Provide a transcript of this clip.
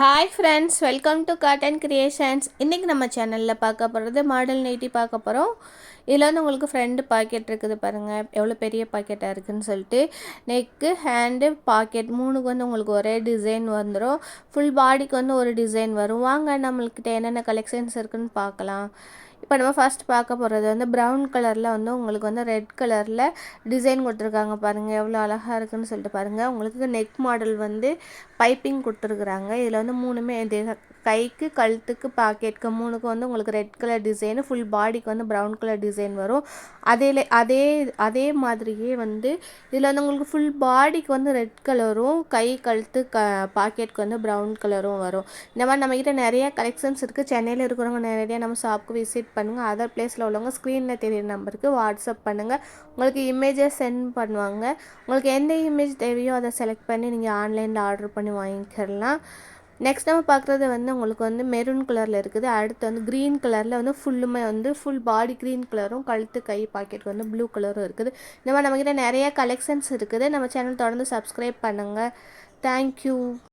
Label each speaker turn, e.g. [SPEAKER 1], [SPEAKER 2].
[SPEAKER 1] Hi friends welcome to cotton creations இன்றைக்கி நம்ம சேனலில் பார்க்க போகிறது மாடல் நைட்டி பார்க்க போகிறோம் இதில் வந்து உங்களுக்கு ஃப்ரெண்டு பாக்கெட் இருக்குது பாருங்கள் எவ்வளோ பெரிய பாக்கெட்டாக இருக்குதுன்னு சொல்லிட்டு. நெக்கு ஹேண்டு பாக்கெட் மூணுக்கு வந்து உங்களுக்கு ஒரே டிசைன் வந்துடும் ஃபுல் பாடிக்கு வந்து ஒரு டிசைன் வரும். வாங்க நம்மள்கிட்ட என்னென்ன கலெக்ஷன்ஸ் இருக்குதுன்னு பார்க்கலாம். இப்போ நம்ம ஃபஸ்ட் பார்க்க போகிறது வந்து ப்ரௌன் கலரில் வந்து உங்களுக்கு வந்து ரெட் கலரில் டிசைன் கொடுத்துருக்காங்க பாருங்கள் எவ்வளோ அழகாக இருக்குதுன்னு சொல்லிட்டு பாருங்கள் உங்களுக்கு நெக் மாடல் வந்து பைப்பிங் கொடுத்துருக்குறாங்க. இதில் வந்து மூணுமே இது கைக்கு கழுத்துக்கு பாக்கெட்டுக்கு மூணுக்கு வந்து உங்களுக்கு ரெட் கலர் டிசைனு ஃபுல் பாடிக்கு வந்து ப்ரௌன் கலர் டிசைன் வரும். அதே அதே அதே மாதிரியே வந்து இதில் வந்து உங்களுக்கு ஃபுல் பாடிக்கு வந்து ரெட் கலரும் கை கழுத்து க பாக்கெட்டுக்கு வந்து ப்ரௌன் கலரும் வரும். இந்த மாதிரி நம்மக்கிட்ட நிறைய கலெக்ஷன்ஸ் இருக்குது சென்னையில் இருக்கிறவங்க நிறைய நம்ம ஷாப்புக்கு விசிட் பண்ணுங்கள் அதர் பிளேஸில் உள்ளவங்க ஸ்க்ரீனில் தெரியுற நம்பருக்கு வாட்ஸ்அப் பண்ணுங்கள் உங்களுக்கு இமேஜஸ் சென்ட் பண்ணுவாங்க. உங்களுக்கு எந்த இமேஜ் தேவையோ அதை செலக்ட் பண்ணி நீங்கள் ஆன்லைனில் ஆர்டர் பண்ணி வாங்கிக்கலாம் நெக்ஸ்ட் நம்ம பார்க்குறது வந்து உங்களுக்கு வந்து மெரூன் கலரில் இருக்குது. அடுத்து வந்து க்ரீன் கலரில் வந்து ஃபுல்லுமே வந்து ஃபுல் பாடி க்ரீன் கலரும் கழுத்து கை பாக்கெட் வந்து ப்ளூ கலரும் இருக்குது. இந்த மாதிரி நம்மக்கிட்ட நிறைய கலெக்ஷன்ஸ் இருக்குது. நம்ம சேனல் தொடர்ந்து சப்ஸ்கிரைப் பண்ணுங்கள் தேங்க்யூ